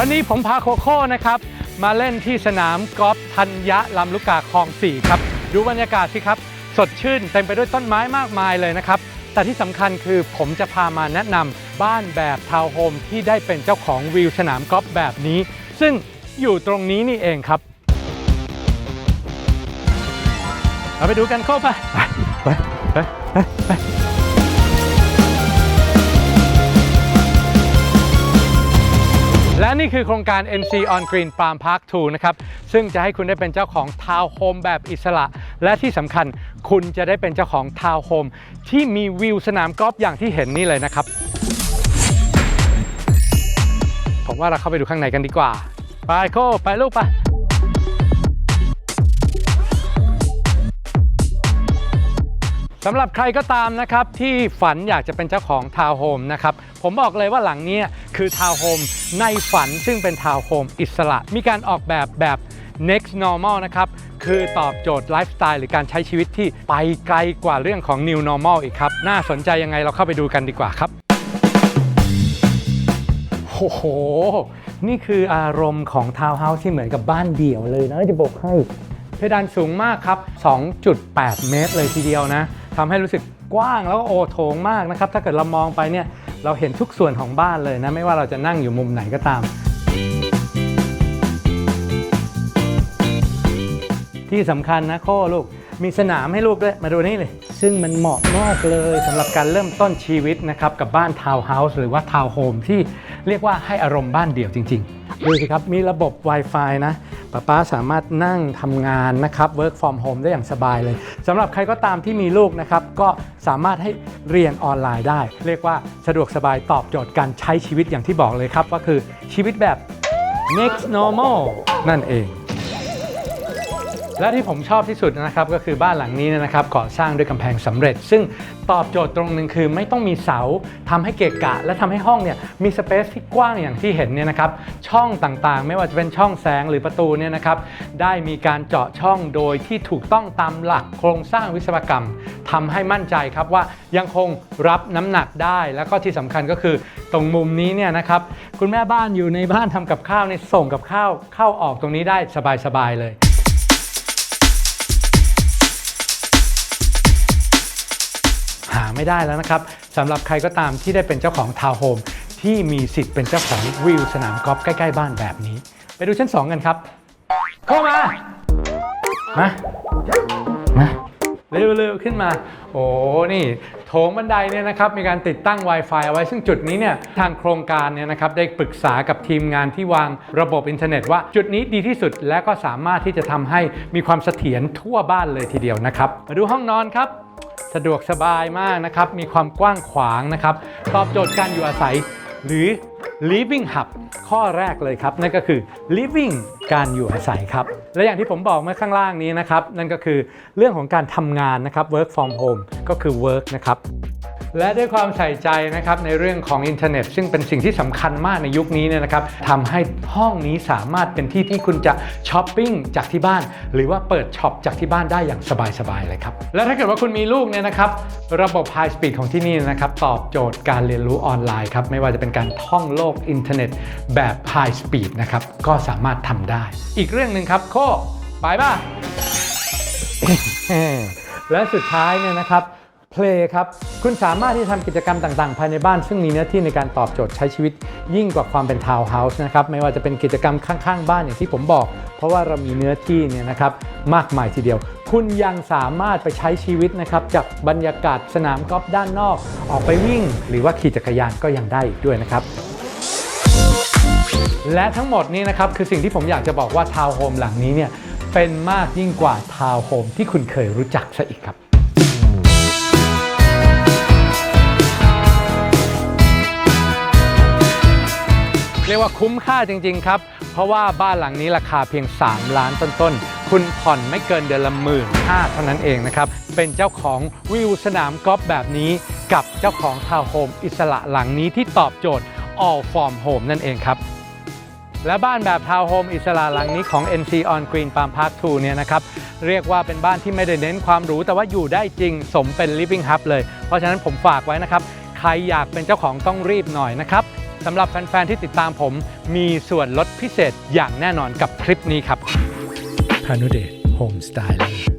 วันนี้ผมพาโคโค่นะครับ มาเล่นที่สนามกอล์ฟธัญญะลำลูกกาคลอง 4 ครับ ดูบรรยากาศสิครับ สดชื่นเต็มไปด้วยต้นไม้มากมายเลยนะครับ แต่ที่สำคัญคือผมจะพามาแนะนำบ้านแบบทาวน์โฮมที่ได้เป็นเจ้าของวิวสนามกอล์ฟแบบนี้ ซึ่งอยู่ตรงนี้นี่เองครับเราไปดูกันเข้าไปไปไปไปไป และนี่คือโครงการ NC on Green Farm Park 2 นะครับ ซึ่งจะให้คุณได้เป็นเจ้าของทาวน์โฮมแบบอิสระ และที่สำคัญคุณจะได้เป็นเจ้าของทาวน์โฮมที่มีวิวสนามกอล์ฟอย่างที่เห็นนี่เลยนะครับ ผมว่าเราเข้าไปดูข้างในกันดีกว่า ไปโคไปลูกไปำหรับใครก็ตามนะครับที่ฝันอยากจะเป็นเจ้าของทาวน์โฮมนะครับผมบอกเลยว่าหลังนี้คือทาวน์โฮมในฝันซึ่งเป็นทาวน์โฮมอิสระ มีการออกแบบแบบ next normal นะครับคือตอบโจทย์ไลฟ์สไตล์หรือการใช้ชีวิตที่ไปไกลกว่าเรื่องของ new normal อีกครับ น่าสนใจยังไงเราเข้าไปดูกันดีกว่าครับโอ้โห นี่คืออารมณ์ของทาวน์เฮาส์ที่เหมือนกับบ้านเดี่ยวเลยนะจะบอกให้เพดานสูงมากครับ 2.8 เมตรเลยทีเดียวนะ ทำให้รู้สึกกว้างแล้วก็โอโถงมากนะครับ ถ้าเกิดเรามองไปเนี่ยเราเห็นทุกส่วนของบ้านเลยนะ ไม่ว่าเราจะนั่งอยู่มุมไหนก็ตาม ที่สำคัญนะโค้ลูกมีสนามให้ลูกด้วย มาดูนี่เลย ซึ่งมันเหมาะมากเลยสำหรับการเริ่มต้นชีวิตนะครับ กับบ้านทาวน์เฮาส์หรือว่าทาวน์โฮมที่เรียกว่าให้อารมณ์บ้านเดี่ยวจริง ๆ ดูสิครับ มีระบบ Wi-Fi นะป้าป้าสามารถนั่งทำงานนะครับ work from home ได้อย่างสบายเลยสำหรับใครก็ตามที่มีลูกนะครับ ก็สามารถให้เรียนออนไลน์ได้ เรียกว่าสะดวกสบายตอบโจทย์การใช้ชีวิตอย่างที่บอกเลยครับ ก็คือชีวิตแบบ next normal นั่นเอง และที่ผมชอบที่สุดนะครับก็คือบ้านหลังนี้นะครับก่อสร้างด้วยกำแพงสำเร็จ ซึ่งตอบโจทย์ตรงหนึ่งคือไม่ต้องมีเสาทำให้เกะกะ และทำให้ห้องเนี่ยมีสเปซที่กว้างอย่างที่เห็นเนี่ยนะครับช่องต่างๆ ไม่ว่าจะเป็นช่องแสงหรือประตูเนี่ยนะครับได้มีการเจาะช่องโดยที่ถูกต้องตามหลักโครงสร้างวิศวกรรมทำให้มั่นใจครับว่ายังคงรับน้ำหนักได้ แล้วก็ที่สำคัญก็คือตรงมุมนี้เนี่ยนะครับคุณแม่บ้านอยู่ในบ้านทำกับข้าวในยส่งกับข้าวเข้าออกตรงนี้ได้สบายๆเลย ไม่ได้แล้วนะครับสำหรับใครก็ตามที่ได้เป็นเจ้าของทาวน์โฮมที่มีสิทธิ์เป็นเจ้าของวิวสนามกอล์ฟใกล้ๆบ้านแบบนี้ ไปดูชั้น 2 กันครับ เข้ามา มา มา เร็วๆขึ้นมา โอ้นี่โถงบันไดเนี่ยนะครับมีการติดตั้ง Wi-Fi เอาไว้ซึ่งจุดนี้เนี่ยทางโครงการเนี่ยนะครับได้ปรึกษากับทีมงานที่วางระบบอินเทอร์เน็ตว่าจุดนี้ดีที่สุดและก็สามารถที่จะทำให้มีความเสถียรทั่วบ้านเลยทีเดียวนะครับ มาดูห้องนอนครับ สะดวกสบายมากนะครับ มีความกว้างขวางนะครับ ตอบโจทย์การอยู่อาศัย หรือ living hub ข้อแรกเลยครับ นั่นก็คือ living การอยู่อาศัยครับ และอย่างที่ผมบอกเมื่อข้างล่างนี้นะครับ นั่นก็คือเรื่องของการทำงานนะครับ work from home ก็คือ work นะครับ และด้วยความใส่ใจนะครับในเรื่องของอินเทอร์เน็ต ซึ่งเป็นสิ่งที่สำคัญมากในยุคนี้เนี่ยนะครับทำให้ห้องนี้สามารถเป็นที่ที่คุณจะช้อปปิ้งจากที่บ้าน หรือว่าเปิดช็อปจากที่บ้านได้อย่างสบายๆเลยครับ และถ้าเกิดว่าคุณมีลูกเนี่ยนะครับระบบ High Speed ของที่นี่นะครับตอบโจทย์การเรียนรู้ออนไลน์ครับไม่ว่าจะเป็นการท่องโลกอินเทอร์เน็ตแบบ High Speed นะครับก็สามารถทำได้ อีกเรื่องหนึ่งครับโคไปป่ะและสุดท้ายเนี่ยนะครับ เพลย์ครับ คุณสามารถที่จะทำกิจกรรมต่างๆ ภายในบ้าน ซึ่งมีเนื้อที่ในการตอบโจทย์ใช้ชีวิตยิ่งกว่าความเป็นทาวน์เฮาส์นะครับ ไม่ว่าจะเป็นกิจกรรมข้างๆ บ้านอย่างที่ผมบอก เพราะว่าเรามีเนื้อที่เนี่ยนะครับมากมายทีเดียว คุณยังสามารถไปใช้ชีวิตนะครับจากบรรยากาศสนามกอล์ฟด้านนอก ออกไปวิ่ง หรือว่าขี่จักรยานก็ยังได้อีกด้วยนะครับและทั้งหมดนี้นะครับคือสิ่งที่ผมอยากจะบอกว่าทาวน์โฮมหลังนี้เนี่ยเป็นมากยิ่งกว่าทาวน์โฮมที่คุณเคยรู้จักซะอีกครับ เรียกว่าคุ้มค่าจริง ๆ ครับ เพราะว่าบ้านหลังนี้ราคาเพียง 3 ล้านต้นๆ คุณผ่อนไม่เกินเดือนละหมื่นห้าเท่านั้นเองนะครับ เป็นเจ้าของวิวสนามกอล์ฟแบบนี้ กับเจ้าของทาวน์โฮมอิสระหลังนี้ที่ตอบโจทย์ all form home นั่นเองครับ และบ้านแบบทาวน์โฮมอิสระหลังนี้ของ NC on Green Farm Park 2 เนี่ยนะครับ เรียกว่าเป็นบ้านที่ไม่ได้เน้นความหรูแต่ว่าอยู่ได้จริงสมเป็น living hub เลย เพราะฉะนั้นผมฝากไว้นะครับ ใครอยากเป็นเจ้าของต้องรีบหน่อยนะครับ สำหรับแฟน ๆ ที่ติดตามผม มีส่วนลดพิเศษอย่างแน่นอนกับคลิปนี้ครับพานุเดชโฮมสไตล์